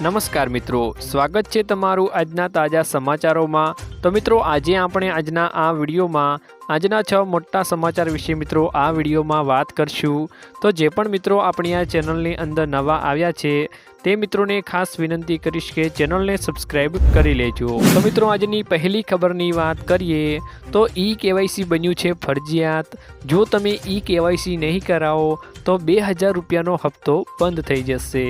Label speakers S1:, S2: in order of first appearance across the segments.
S1: નમસ્કાર મિત્રો, સ્વાગત છે તમારું આજના તાજા સમાચારોમાં. તો મિત્રો, આજે આપણે આજના આ વિડીયોમાં, આજના છ મોટા સમાચાર વિશે મિત્રો આ વિડીયોમાં વાત કરશું. તો જે પણ મિત્રો આપણી આ ચેનલની અંદર નવા આવ્યા છે તે મિત્રોને ખાસ વિનંતી કરીશ કે ચેનલને સબસ્ક્રાઈબ કરી લેજો. તો મિત્રો, આજની પહેલી ખબરની વાત કરીએ તો ઈ કેવાયસી બન્યું છે ફરજિયાત. જો તમે ઈ કેવાયસી નહીં કરાવો, તો બે હજાર રૂપિયાનો હપ્તો બંધ થઈ જશે.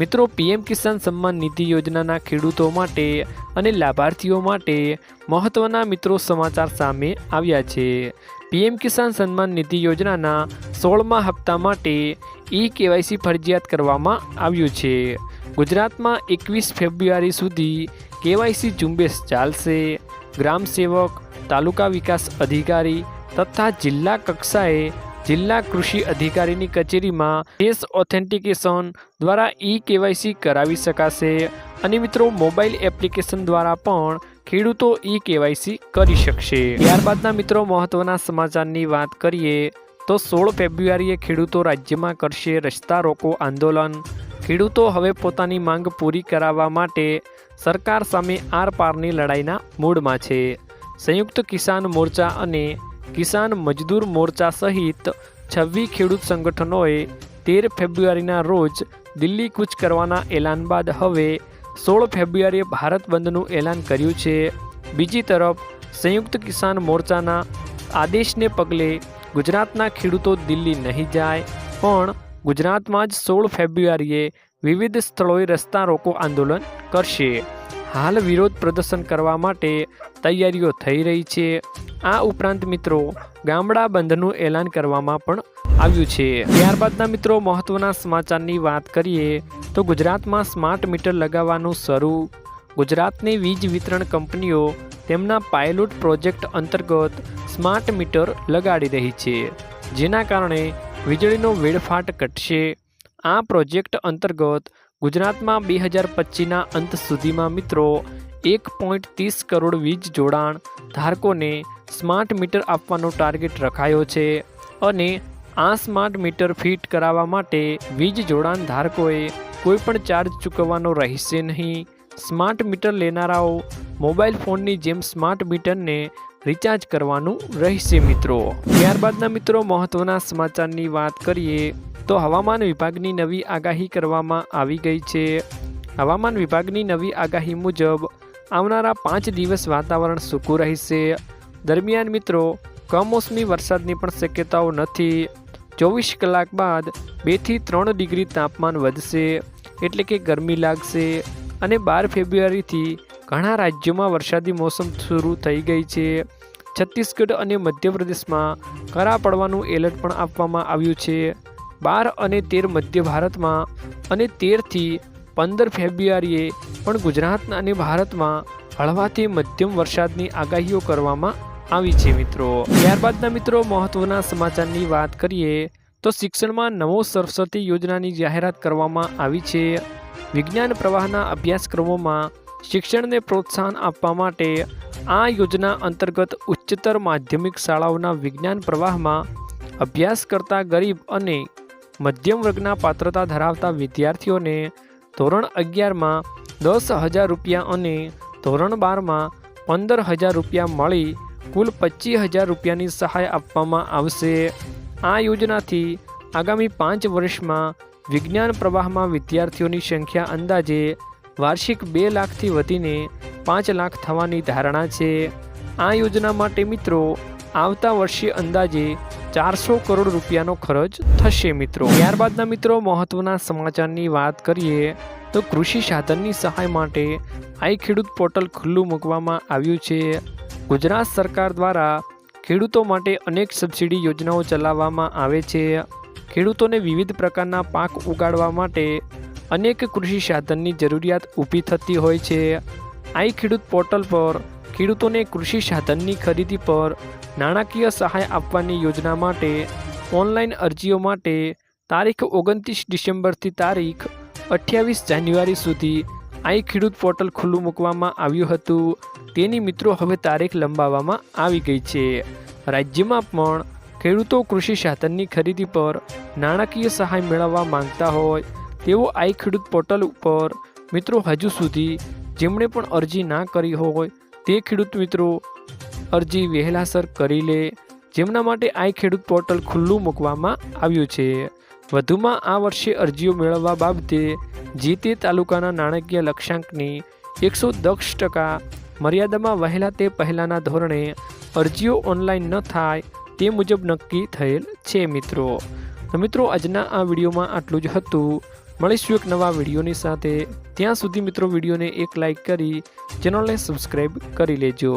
S1: મિત્રો પીએમ કિસાન સન્માન નિધિ યોજનાના ખેડૂતો માટે અને લાભાર્થીઓ માટે મહત્ત્વના મિત્રો સમાચાર સામે આવ્યા છે. પીએમ કિસાન સન્માન નિધિ યોજનાના સોળમા હપ્તા માટે ઈ કેવાયસી ફરજિયાત કરવામાં આવ્યું છે. ગુજરાતમાં એકવીસ ફેબ્રુઆરી સુધી કેવાયસી ઝુંબેશ ચાલશે. ગ્રામ સેવક, તાલુકા વિકાસ અધિકારી તથા જિલ્લા કક્ષાએ જિલ્લા કૃષિ અધિકારીની કચેરીમાં ફેસ ઓથેન્ટિકેશન દ્વારા ઈ કેવાયસી કરાવી શકાશે. અને મિત્રો, મોબાઈલ એપ્લિકેશન દ્વારા પણ ખેડૂતો ઈ કેવાયસી કરી શકશે. ત્યારબાદના મિત્રો, મહત્વના સમાચારની વાત કરીએ. તો સોળ ફેબ્રુઆરીએ ખેડૂતો રાજ્યમાં કરશે રસ્તા રોકો આંદોલન. ખેડૂતો હવે પોતાની માંગ પૂરી કરાવવા માટે સરકાર સામે આર પારની લડાઈના મૂડમાં છે. સંયુક્ત કિસાન મોરચા અને કિસાન મજદૂર મોરચા સહિત છવ્વીસ ખેડૂત સંગઠનોએ તેર ફેબ્રુઆરીના રોજ દિલ્હી કૂચ કરવાના એલાન બાદ હવે સોળ ફેબ્રુઆરીએ ભારત બંધનું એલાન કર્યું છે. બીજી તરફ સંયુક્ત કિસાન મોરચાના આદેશને પગલે ગુજરાતના ખેડૂતો દિલ્હી નહીં જાય. પણ ગુજરાતમાં જ સોળ ફેબ્રુઆરીએ વિવિધ સ્થળોએ રસ્તા રોકો આંદોલન કરશે. હાલ વિરોધ પ્રદર્શન કરવા માટે તૈયારીઓ થઈ રહી છે. આ ઉપરાંત મિત્રો, ગામડા બંધનું એલાન કરવામાં પણ આવ્યું છે. ત્યારબાદના મિત્રો, મહત્વના સમાચારની વાત કરીએ તો ગુજરાતમાં સ્માર્ટ મીટર લગાવવાનું શરૂ. ગુજરાતની વીજ વિતરણ કંપનીઓ તેમના પાયલોટ પ્રોજેક્ટ અંતર્ગત સ્માર્ટ મીટર લગાડી રહી છે, જેના કારણે વીજળીનો વેડફાટ ઘટશે. આ પ્રોજેક્ટ અંતર્ગત ગુજરાતમાં બે હજાર પચીસના અંત સુધીમાં મિત્રો, એક પોઈન્ટ ત્રીસ કરોડ વીજ જોડાણ ધારકોને સ્માર્ટ મીટર આપવાનો ટાર્ગેટ રખાયો છે અને આ સ્માર્ટ મીટર ફિટ કરાવવા માટે વીજ જોડાણ ધારકોએ કોઈપણ ચાર્જ ચૂકવવાનો રહેશે નહીં. સ્માર્ટ મીટર લેનારાઓ મોબાઈલ ફોનની જેમ સ્માર્ટ મીટરને રિચાર્જ કરવાનું રહેશે મિત્રો. ત્યારબાદના મિત્રો મહત્વના સમાચારની વાત કરીએ, તો હવામાન વિભાગની નવી આગાહી કરવામાં આવી ગઈ છે. હવામાન વિભાગની નવી આગાહી મુજબ, આવનારા પાંચ દિવસ વાતાવરણ સૂકું રહેશે. દરમિયાન મિત્રો, કમોસમી વરસાદની પણ શક્યતાઓ નથી. ચોવીસ કલાક બાદ બેથી ત્રણ ડિગ્રી તાપમાન વધશે, એટલે કે ગરમી લાગશે. અને બાર ફેબ્રુઆરીથી ઘણા રાજ્યોમાં વરસાદી મોસમ શરૂ થઈ ગઈ છે. છત્તીસગઢ અને મધ્યપ્રદેશમાં કરા પડવાનું એલર્ટ પણ આપવામાં આવ્યું છે. બાર અને તેર મધ્ય ભારતમાં અને તેરથી પંદર ફેબ્રુઆરીએ પણ ગુજરાત અને ભારતમાં હળવાથી મધ્યમ વરસાદની આગાહીઓ કરવામાં આવી છે મિત્રો. ત્યારબાદના મિત્રો મહત્વના સમાચારની વાત કરીએ તો શિક્ષણમાં નવો સરસ્વતી યોજનાની જાહેરાત કરવામાં આવી છે. વિજ્ઞાન પ્રવાહના અભ્યાસક્રમોમાં શિક્ષણને પ્રોત્સાહન આપવા માટે આ યોજના અંતર્ગત ઉચ્ચતર માધ્યમિક શાળાઓના વિજ્ઞાન પ્રવાહમાં અભ્યાસ કરતા ગરીબ અને મધ્યમ વર્ગના પાત્રતા ધરાવતા વિદ્યાર્થીઓને ધોરણ અગિયારમાં દસ હજાર રૂપિયા અને ધોરણ બારમાં પંદર હજાર રૂપિયા મળી કુલ પચીસ હજાર રૂપિયાની સહાય આપવામાં આવશે. આ યોજનાથી આગામી પાંચ વર્ષમાં વિજ્ઞાન પ્રવાહમાં વિદ્યાર્થીઓની સંખ્યા અંદાજે વાર્ષિક બે લાખથી વધીને પાંચ લાખ થવાની ધારણા છે. આ યોજના માટે મિત્રો, આવતા વર્ષે અંદાજે ચારસો કરોડ રૂપિયાનો ખર્ચ થશે મિત્રો. ત્યારબાદના મિત્રો, મહત્વના સમાચારની વાત કરીએ તો કૃષિ સાધનની સહાય માટે આઈ ખેડૂત પોર્ટલ ખુલ્લું મૂકવામાં આવ્યું છે. ગુજરાત સરકાર દ્વારા ખેડૂતો માટે અનેક સબસિડી યોજનાઓ ચલાવવામાં આવે છે. ખેડૂતોને વિવિધ પ્રકારના પાક ઉગાડવા માટે અનેક કૃષિ સાધનની જરૂરિયાત ઊભી થતી હોય છે. આઈ ખેડૂત પોર્ટલ પર ખેડૂતોને કૃષિ સાધનની ખરીદી પર નાણાકીય સહાય આપવાની યોજના માટે ઓનલાઈન અરજીઓ માટે તારીખ ઓગણત્રીસ ડિસેમ્બરથી તારીખ અઠ્યાવીસ જાન્યુઆરી સુધી આઈ ખેડૂત પોર્ટલ ખુલ્લું મૂકવામાં આવ્યું હતું. તેની મિત્રો હવે તારીખ લંબાવવામાં આવી ગઈ છે. રાજ્યમાં પણ ખેડૂતો કૃષિ સાધનની ખરીદી પર નાણાકીય સહાય મેળવવા માંગતા હોય તેઓ આઈ ખેડૂત પોર્ટલ ઉપર મિત્રો હજુ સુધી જેમણે પણ અરજી ના કરી હોય તે ખેડૂત મિત્રો અરજી વહેલાસર કરી લે, જેમના માટે આઈ ખેડૂત પોર્ટલ ખુલ્લું મૂકવામાં આવ્યું છે. વધુમાં આ વર્ષે અરજીઓ મેળવવા બાબતે જે તે તાલુકાના નાણાકીય લક્ષ્યાંકની એકસો દસ ટકા મર્યાદામાં વહેલા તે પહેલાંના ધોરણે અરજીઓ ઓનલાઈન ન થાય તે મુજબ નક્કી થયેલ છે મિત્રો. તો મિત્રો, આજના આ વિડીયોમાં આટલું જ હતું. મળીશું એક નવા વિડીયોની સાથે. ત્યાં સુધી મિત્રો વિડીયોને એક લાઈક કરી, ચેનલને સબસ્ક્રાઈબ કરી લેજો.